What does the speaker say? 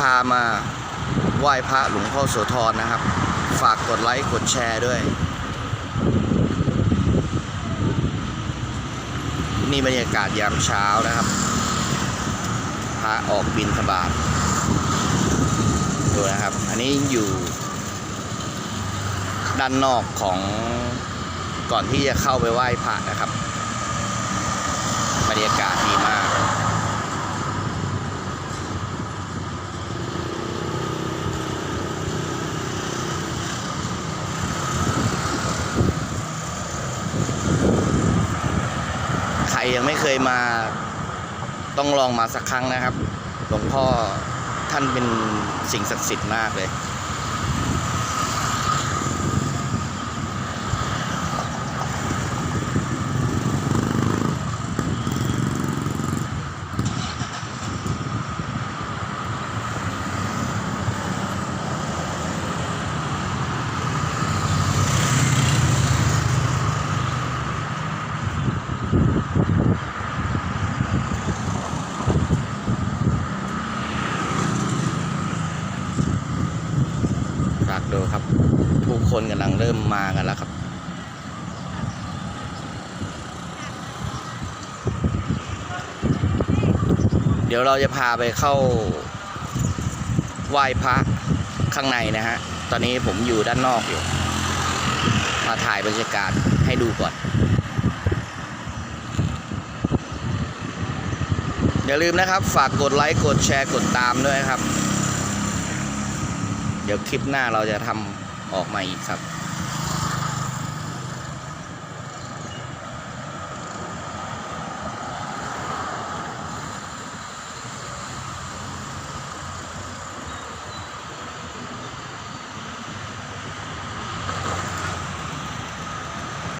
พามาไหว้พระหลวงพ่อโสธรนะครับ ฝากกดไลค์กดแชร์ด้วย นี่บรรยากาศยามเช้านะครับ พระออกบินทบาทดูนะครับ อันนี้อยู่ ด้านนอกของก่อนที่จะเข้าไปไหว้พระนะครับ บรรยากาศดีมาก ใค รยังไม่เคยมาต้องลองมาสักครั้งนะครับ หลวงพ่อท่านเป็นสิ่งศักดิ์สิทธิ์มากเลย ดูครับ ผู้คนกำลังเริ่มมากันแล้วครับเดี๋ยวเราจะพาไปเข้าไหว้พระข้างในนะฮะ ตอนนี้ผมอยู่ด้านนอกอยู่ มาถ่ายบรรยากาศให้ดูก่อน อย่าลืมนะครับ ฝากกดไลค์ กดแชร์ กดตามด้วยครับ ดี๋ยวคลิปหน้าเราจะทำออกมาอีกครับ